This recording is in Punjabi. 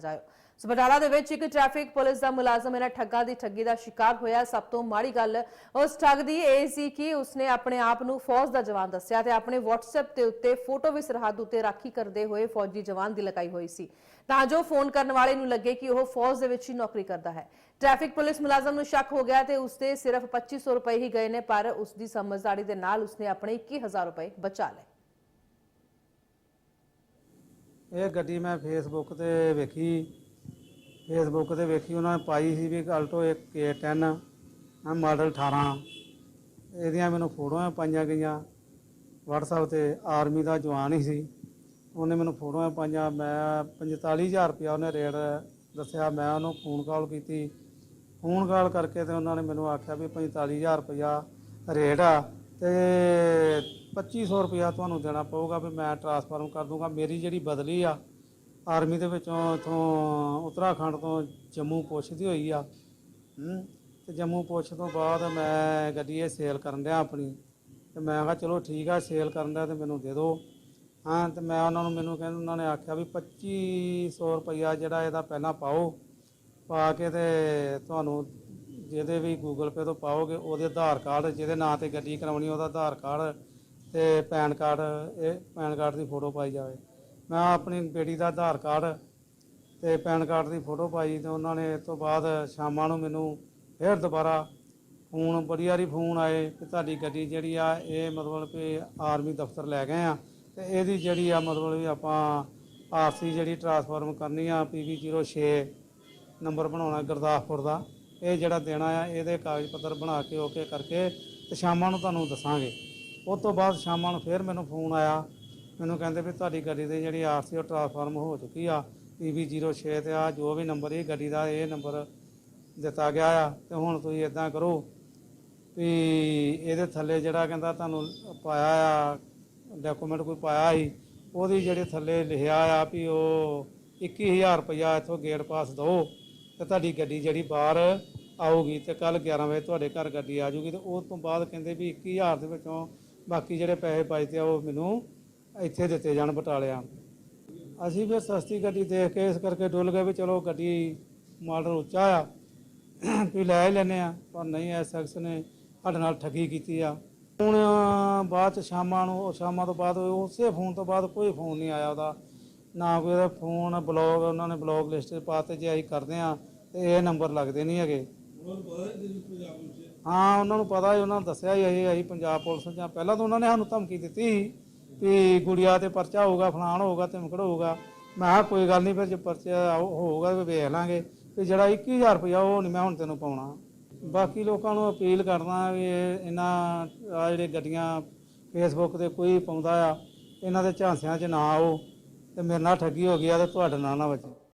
ਜਾਇਓ। ਸੋ ਬਟਾਲਾ ਦੇ ਵਿੱਚ ਇੱਕ ਟ੍ਰੈਫਿਕ ਪੁਲਿਸ ਦਾ ਮੁਲਾਜ਼ਮ ਇਹਨਾਂ ਠੱਗਾਂ ਦੀ ਠੱਗੀ ਦਾ ਸ਼ਿਕਾਰ ਹੋਇਆ। ਸਭ ਤੋਂ ਮਾੜੀ ਗੱਲ ਉਸ ਠੱਗ ਦੀ ਇਹ ਸੀ ਕਿ ਉਸਨੇ ਆਪਣੇ ਆਪ ਨੂੰ ਫੌਜ ਦਾ ਜਵਾਨ ਦੱਸਿਆ ਤੇ ਆਪਣੇ WhatsApp ਤੇ ਉੱਤੇ ਫੋਟੋ ਵੀ ਸਰਹੱਦ ਉੱਤੇ ਰਾਖੀ ਕਰਦੇ ਹੋਏ ਫੌਜੀ ਜਵਾਨ ਦੀ ਲਗਾਈ ਹੋਈ ਸੀ। ਤਾਂ ਜੋ ਫੋਨ ਕਰਨ ਵਾਲੇ ਨੂੰ ਲੱਗੇ ਕਿ ਉਹ ਫੌਜ ਦੇ ਵਿੱਚ ਹੀ ਨੌਕਰੀ ਕਰਦਾ ਹੈ। ਟ੍ਰੈਫਿਕ ਪੁਲਿਸ ਮੁਲਾਜ਼ਮ ਨੂੰ ਸ਼ੱਕ ਹੋ ਗਿਆ ਤੇ ਉਸਦੇ ਸਿਰਫ 2500 ਰੁਪਏ ਹੀ ਗਏ ਨੇ, ਪਰ ਉਸ ਦੀ ਸਮਝਦਾਰੀ ਦੇ ਨਾਲ ਉਸਨੇ ਆਪਣੇ 21000 ਰੁਪਏ ਬਚਾ ਲਏ। ਇਹ ਗੱਡੀ ਮੈਂ ਫੇਸਬੁੱਕ ਤੇ ਵੇਖੀ। ਫੇਸਬੁੱਕ ਤੇ ਵੇਖੀ, ਉਹਨਾਂ ਨੇ ਪਾਈ ਸੀ ਵੀ ਆਲਟੋ ਇੱਕ K10 ਆ ਮਾਡਲ 18 ਇਹਦੀਆਂ ਮੈਨੂੰ ਫੋਟੋਆਂ ਪਾਈਆਂ ਗਈਆਂ। WhatsApp ਤੇ ਆਰਮੀ ਦਾ ਜਵਾਨ ਹੀ ਸੀ। ਉਹਨੇ ਮੈਨੂੰ ਫੋਟੋਆਂ ਪਾਈਆਂ। ਮੈਂ 45000 ਰੁਪਇਆ ਉਹਨੇ ਰੇਟ ਦੱਸਿਆ। ਮੈਂ ਉਹਨੂੰ ਫੋਨ ਕਾਲ ਕੀਤੀ। ਫੋਨ ਕਾਲ ਕਰਕੇ ਤੇ ਉਹਨਾਂ ਨੇ ਮੈਨੂੰ ਆਖਿਆ ਵੀ 45000 ਰੁਪਇਆ ਰੇਟ ਆ। ਤੇ 2500 ਰੁਪਇਆ ਤੁਹਾਨੂੰ ਦੇਣਾ ਪਊਗਾ ਵੀ ਮੈਂ ਟ੍ਰਾਂਸਫਰਮ ਕਰ ਦੂੰਗਾ। ਮੇਰੀ ਜਿਹੜੀ ਬਦਲੀ ਆ ਆਰਮੀ ਦੇ ਵਿੱਚੋਂ ਇਥੋਂ ਉੱਤਰਾਖੰਡ ਤੋਂ ਜੰਮੂ ਪੁੱਛਦੀ ਹੋਈ ਆ। ਹੂੰ, ਤੇ ਜੰਮੂ ਪੁੱਛ ਤੋਂ ਬਾਅਦ ਮੈਂ ਗੱਡੀ ਇਹ ਸੇਲ ਕਰਨ ਡਿਆ ਆਪਣੀ। ਤੇ ਮੈਂ ਕਿਹਾ ਚਲੋ ਠੀਕ ਆ ਸੇਲ ਕਰਨ ਦਾ ਤੇ ਮੈਨੂੰ ਦੇ ਦਿਓ ਹਾਂ, ਤੇ ਮੈਂ ਉਹਨਾਂ ਨੂੰ ਮੈਨੂੰ ਕਹਿੰਦੇ, ਉਹਨਾਂ ਨੇ ਆਖਿਆ ਵੀ 2500 ਰੁਪਇਆ ਜਿਹੜਾ ਇਹਦਾ ਪਹਿਲਾਂ ਪਾਓ, ਪਾ ਕੇ ਤੇ ਤੁਹਾਨੂੰ ਜਿਹਦੇ ਵੀ ਗੂਗਲ ਪੇ ਤੋਂ ਪਾਓਗੇ, ਉਹਦੇ ਆਧਾਰ ਕਾਰਡ, ਜਿਹਦੇ ਨਾਂ ਤੇ ਗੱਡੀ ਕਰਾਉਣੀ ਉਹਦਾ ਆਧਾਰ ਕਾਰਡ ਤੇ ਪੈਨ ਕਾਰਡ, ਇਹ ਪੈਨ ਕਾਰਡ ਦੀ ਫੋਟੋ ਪਾਈ ਜਾਵੇ। ਮੈਂ ਆਪਣੀ ਬੇਟੀ ਦਾ ਆਧਾਰ ਕਾਰਡ ਤੇ ਪੈਨ ਕਾਰਡ ਦੀ ਫੋਟੋ ਪਾਈ ਤੇ ਉਹਨਾਂ ਨੇ ਇਸ ਤੋਂ ਬਾਅਦ ਸ਼ਾਮਾਂ ਨੂੰ ਮੈਨੂੰ ਫਿਰ ਦੁਬਾਰਾ ਫੋਨ, ਬੜੀ ਵਾਰੀ ਫੋਨ ਆਏ ਕਿ ਤੁਹਾਡੀ ਗੱਡੀ ਜਿਹੜੀ ਆ, ਇਹ ਮਤਲਬ ਕਿ ਆਰਮੀ ਦਫ਼ਤਰ ਲੈ ਗਏ ਆ ਤੇ ਇਹਦੀ ਜਿਹੜੀ ਆ ਮਤਲਬ ਵੀ ਆਪਾਂ ਆਰਸੀ ਜਿਹੜੀ ਟ੍ਰਾਂਸਫਾਰਮ ਕਰਨੀ ਆ PV06 ਨੰਬਰ ਬਣਾਉਣਾ ਗੁਰਦਾਸਪੁਰ ਦਾ। ਇਹ ਜਿਹੜਾ ਦੇਣਾ ਆ, ਇਹਦੇ ਕਾਗਜ਼ ਪੱਤਰ ਬਣਾ ਕੇ, ਓਕੇ ਕਰਕੇ ਤੇ ਸ਼ਾਮਾਂ ਨੂੰ ਤੁਹਾਨੂੰ ਦੱਸਾਂਗੇ। ਉਸ ਤੋਂ ਬਾਅਦ ਸ਼ਾਮਾਂ ਨੂੰ ਫਿਰ ਮੈਨੂੰ ਫੋਨ ਆਇਆ। ਮੈਨੂੰ ਕਹਿੰਦੇ ਵੀ ਤੁਹਾਡੀ ਗੱਡੀ ਦੀ ਜਿਹੜੀ ਆਰਸੀ, ਉਹ ਟ੍ਰਾਂਸਫਾਰਮ ਹੋ ਚੁੱਕੀ ਆ। PV06 ਤੇ ਆ, ਜੋ ਵੀ ਨੰਬਰ ਇਹ ਗੱਡੀ ਦਾ, ਇਹ ਨੰਬਰ ਦਿੱਤਾ ਗਿਆ ਆ। ਤੇ ਹੁਣ ਤੁਸੀਂ ਇਦਾਂ ਕਰੋ ਵੀ ਇਹਦੇ ਥੱਲੇ ਜਿਹੜਾ ਕਹਿੰਦਾ ਤੁਹਾਨੂੰ ਪਾਇਆ ਆ, ਡਾਕੂਮੈਂਟ ਕੋਈ ਪਾਇਆ ਸੀ, ਉਹਦੀ ਜਿਹੜੇ ਥੱਲੇ ਲਿਖਿਆ ਆ ਵੀ ਉਹ 21000 ਰੁਪਇਆ ਇੱਥੋਂ ਗੇਟ ਪਾਸ ਦਿਓ। ਤੇ ਤੁਹਾਡੀ ਗੱਡੀ ਜਿਹੜੀ ਬਾਹਰ ਆਊਗੀ ਤੇ ਕੱਲ 11 ਵਜੇ ਤੁਹਾਡੇ ਘਰ ਗੱਡੀ ਆ ਜਾਊਗੀ ਤੇ ਉਸ ਤੋਂ ਬਾਅਦ ਕਹਿੰਦੇ ਵੀ 21000 ਦੇ ਵਿੱਚੋਂ ਬਾਕੀ ਜਿਹੜੇ ਪੈਸੇ ਬਚਦੇ ਆ ਉਹ ਮੈਨੂੰ ਇੱਥੇ ਦਿੱਤੇ ਜਾਣ ਬਟਾਲਿਆ। ਅਸੀਂ ਫਿਰ ਸਸਤੀ ਗੱਡੀ ਦੇਖ ਕੇ ਇਸ ਕਰਕੇ ਡੁੱਲ ਗਏ ਵੀ ਚਲੋ ਗੱਡੀ ਮਾਡਲ ਉੱਚਾ ਆ, ਵੀ ਲੈ ਹੀ ਲੈਨੇ ਆ, ਪਰ ਨਹੀਂ ਐ ਸ਼ਖਸ ਨੇ ਸਾਡੇ ਨਾਲ ਠੱਗੀ ਕੀਤੀ ਆ। ਹੁਣ ਬਾਅਦ ਚ ਸ਼ਾਮਾਂ ਨੂੰ ਉਹ ਸ਼ਾਮਾਂ ਤੋਂ ਬਾਅਦ, ਉਸੇ ਫੋਨ ਤੋਂ ਬਾਅਦ ਕੋਈ ਫੋਨ ਨਹੀਂ ਆਇਆ ਉਹਦਾ। ਨਾ ਕੋਈ ਉਹਦਾ ਫੋਨ ਬਲੌਗ ਉਹਨਾਂ ਨੇ ਬਲੌਗ ਲਿਸਟ 'ਚ ਪਾਤੇ ਜੇ ਅਸੀਂ ਕਰਦੇ ਆ ਤੇ ਇਹ ਨੰਬਰ ਲੱਗਦੇ ਨਹੀਂ ਹੈਗੇ। ਹਾਂ ਉਹਨਾਂ ਨੂੰ ਪਤਾ ਹੀ ਉਹਨਾਂ ਨੇ ਦੱਸਿਆ ਹੀ ਇਹ ਅਸੀਂ ਪੰਜਾਬ ਪੁਲਿਸ ਜਾਂ ਪਹਿਲਾਂ ਤਾਂ ਉਹਨਾਂ ਨੇ ਸਾਨੂੰ ਧਮਕੀ ਦਿੱਤੀ ਸੀ ਵੀ ਗੁੜੀਆ ਤੇ ਪਰਚਾ ਹੋਊਗਾ ਫਲਾਣ ਹੋਊਗਾ ਧਮਕੜ ਹੋਊਗਾ। ਮੈਂ ਕਿਹਾ ਕੋਈ ਗੱਲ ਨਹੀਂ ਫਿਰ ਜੇ ਪਰਚਾ ਆਊ- ਹੋਊਗਾ ਤੇ ਵੇਖ ਲਾਂਗੇ। ਤੇ ਜਿਹੜਾ 21000 ਰੁਪਇਆ ਉਹ ਨਹੀਂ ਮੈਂ ਹੁਣ ਤੈਨੂੰ ਪਾਉਣਾ। ਬਾਕੀ ਲੋਕਾਂ ਨੂੰ ਅਪੀਲ ਕਰਦਾ ਵੀ ਇਹ ਇਹਨਾਂ ਆ ਜਿਹੜੇ ਗੱਡੀਆਂ ਫੇਸਬੁੱਕ ਤੇ ਕੋਈ ਪਾਉਂਦਾ ਆ ਇਹਨਾਂ ਦੇ ਝਾਂਸਿਆਂ 'ਚ ਨਾ ਆਓ। ਤੇ ਮੇਰੇ ਨਾਲ ਠੱਗੀ ਹੋ ਗਈ ਆ ਤੇ ਤੁਹਾਡੇ ਨਾਲ ਨਾ ਬਚੇ